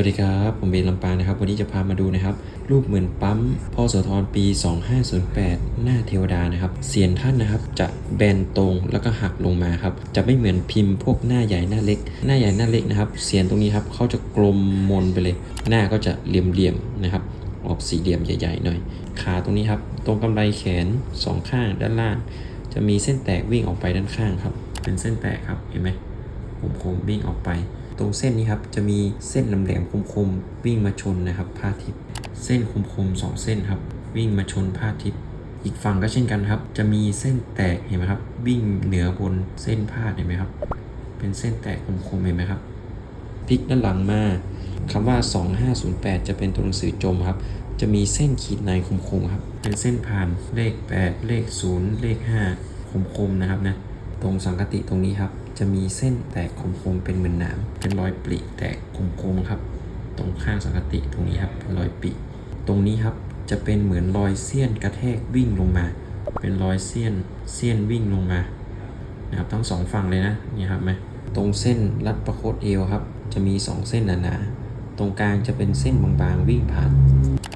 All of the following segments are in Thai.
วัสดีครับ ผมเบนลำปางนะครับ วันนี้จะพามาดูนะครับ รูปเหมือนปั๊มพอโสธรปี 2508 หน้าเทวดานะครับ เสียนท่านนะครับ จะแบนตรงแล้วก็หักลงมาครับ จะไม่เหมือนพิมพ์พวกหน้าใหญ่หน้าเล็ก หน้าใหญ่หน้าเล็กนะครับ เสียนตรงนี้ครับเขาจะกลมมนไปเลย หน้าก็จะเหลี่ยมๆนะครับ ออกสี่เหลี่ยมใหญ่ๆหน่อย ขาตรงนี้ครับ ตรงกำไรแขนสองข้างด้านล่าง จะมีเส้นแตกวิ่งออกไปด้านข้างครับ เป็นเส้นแตกครับ เห็นไหมคมๆวิ่งออกไป ตรงเส้นนี้ครับจะมีเส้นแหลมๆคมๆวิ่งมาชนนะครับผ้าทิพย์เส้นคมๆสองเส้นครับ วิ่งมาชนผ้าทิพย์อีกฝั่งก็เช่นกันครับ จะมีเส้นแตกเห็นไหมครับ วิ่งเหนือบนเส้นผ้าเห็นไหมครับ เป็นเส้นแตกคมๆเห็นไหมครับพลิกด้านหลังมาคำว่า 2508 จะเป็นตัวหนังสือจมครับ จะมีเส้นขีดในคมๆครับ เป็นเส้นผ่านเลข 8 เลข 0 เลข 5 คมๆนะครับนะ ตรงสังกติตรงนี้ครับ จะมีเส้นแตกคมๆเป็นเหมือนหนามเป็นรอยปริแตกคมๆครับ ตรงข้างสังกติตรงนี้ครับเป็นรอยปริตรงนี้ครับจะเป็นเหมือนรอยเสี้ยนกระแทกวิ่งลงมา เป็นรอยเสี้ยนเสี้ยนวิ่งลงมานะครับทั้งสองฝั่งเลยนะนี่ครับไหมตรงเส้นรัดประโคตเอวครับ จะมีสองเส้นหนาๆตรงกลางจะเป็นเส้นบางๆวิ่งผ่าน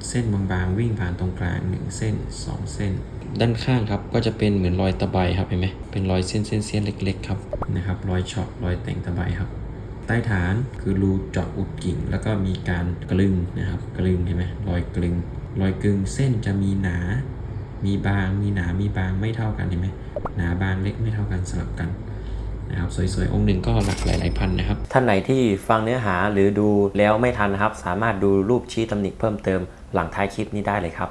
เส้นบางๆวิ่งผ่านตรงกลางหนึ่งเส้นสองเส้น ด้านข้างครับก็จะเป็นเหมือนรอยตะไบครับเห็นไหมเป็นรอยเส้นเส้นเส้นเล็กๆครับนะครับรอยเฉาะรอยแต่งตะไบครับ ใต้ฐานคือรูเจาะอุดกิ่ง แล้วก็มีการกลึงนะครับกลึงเห็นไหมรอยกลึง รอยกลึงเส้นจะมีหนา มีบางมีหนามีบางไม่เท่ากันเห็นไหมหนาบางเล็กไม่เท่ากันสลับกันนะครับสวยๆ องค์หนึ่งก็หลักหลายๆพันนะครับ ท่านไหนที่ฟังเนื้อหาหรือดูแล้วไม่ทันนะครับ สามารถดูรูปชี้ตำหนิเพิ่มเติมหลังท้ายคลิปนี้ได้เลยครับ